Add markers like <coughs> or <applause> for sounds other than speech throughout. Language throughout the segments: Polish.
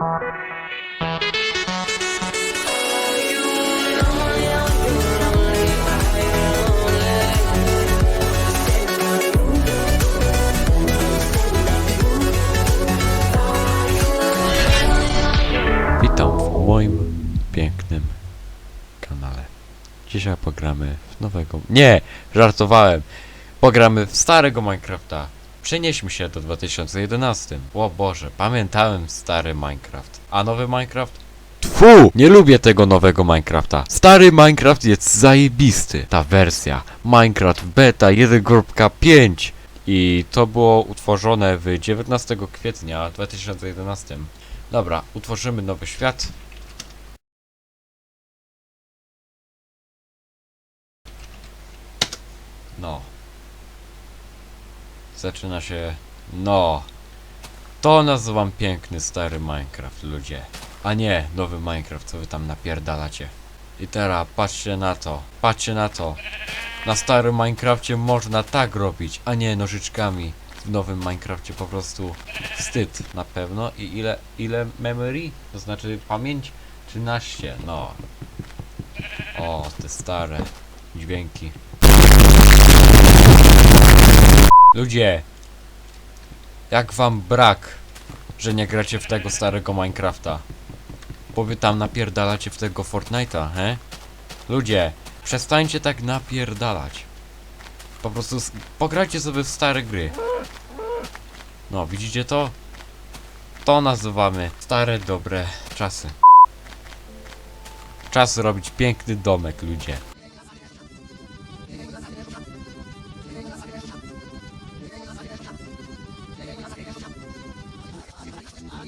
Witam w moim pięknym kanale. Dzisiaj pogramy w nowego... Nie! Żartowałem! Pogramy w starego Minecrafta. Przenieśmy się do 2011. O Boże, pamiętałem stary Minecraft. A nowy Minecraft? Tfu! Nie lubię tego nowego Minecrafta. Stary Minecraft jest zajebisty. Ta wersja Minecraft Beta 1.5 i to było utworzone w 19 kwietnia 2011. Dobra, utworzymy nowy świat. No. Zaczyna się... No. To nazywam piękny stary Minecraft, ludzie. A nie, nowy Minecraft, co wy tam napierdalacie. I teraz patrzcie na to, patrzcie na to. Na starym Minecrafcie można tak robić, a nie nożyczkami. W nowym Minecrafcie po prostu wstyd na pewno. I ile, ile memory? To znaczy pamięć? 13, no. O, te stare dźwięki. Ludzie! Jak wam brak, że nie gracie w tego starego Minecrafta? Bo wy tam napierdalacie w tego Fortnite'a, he? Ludzie, przestańcie tak napierdalać. Po prostu pograjcie sobie w stare gry. No, widzicie to? To nazywamy stare, dobre czasy. Czas robić piękny domek, ludzie.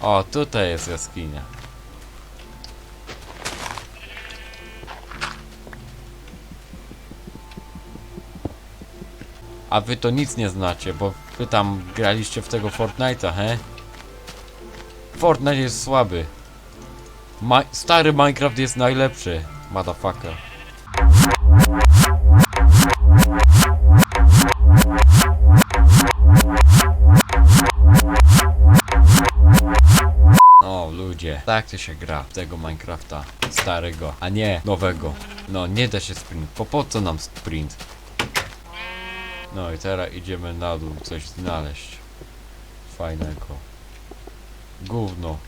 O, tutaj jest jaskinia. A wy to nic nie znacie, bo wy tam graliście w tego Fortnite'a, he? Fortnite jest słaby. Ma stary Minecraft jest najlepszy, motherfucker. Ludzie, tak to się gra tego Minecrafta starego, a nie nowego. No, nie da się sprint, po po co nam sprint? No i teraz idziemy na dół coś znaleźć. Fajnego. Gówno.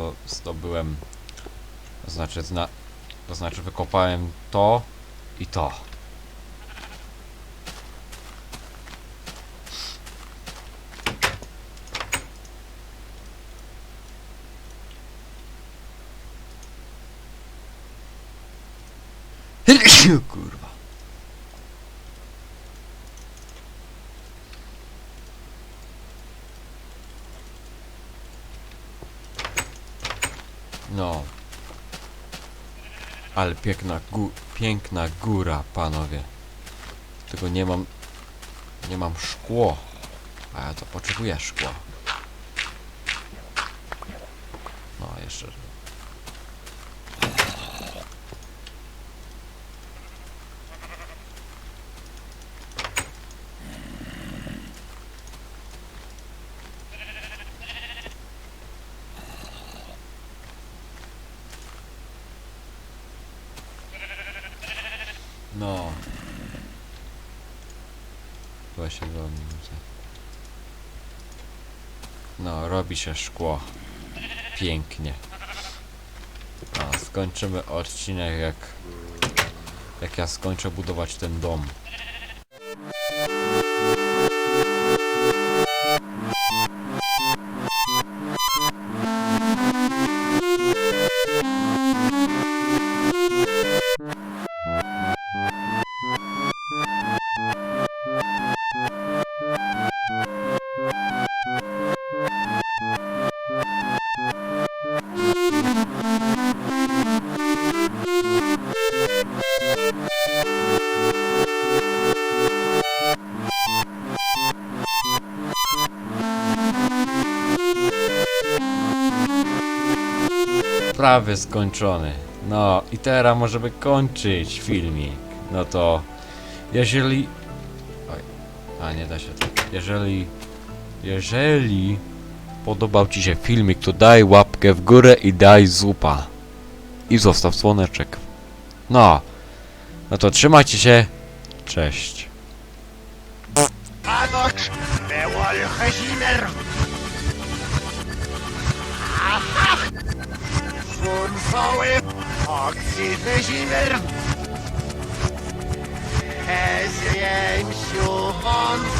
To zdobyłem. To znaczy, zna, to znaczy wykopałem to i to. <coughs> Kurwa. No. Ale piękna, gó piękna góra, panowie. Tylko nie mam... Nie mam szkło. A ja to potrzebuję szkła. No, jeszcze... No. Właśnie do mnie. No, robi się szkło. Pięknie. Teraz skończymy odcinek jak... Jak ja skończę budować ten dom. Prawie skończony. No i teraz możemy kończyć filmik. No to jeżeli... Oj, a nie da się tak. Jeżeli... Jeżeli podobał Ci się filmik, to daj łapkę w górę i daj zupa. I zostaw słoneczek. No. No to trzymajcie się. Cześć. Hezimer. Oksy Hezimer. Hezjem, Siu,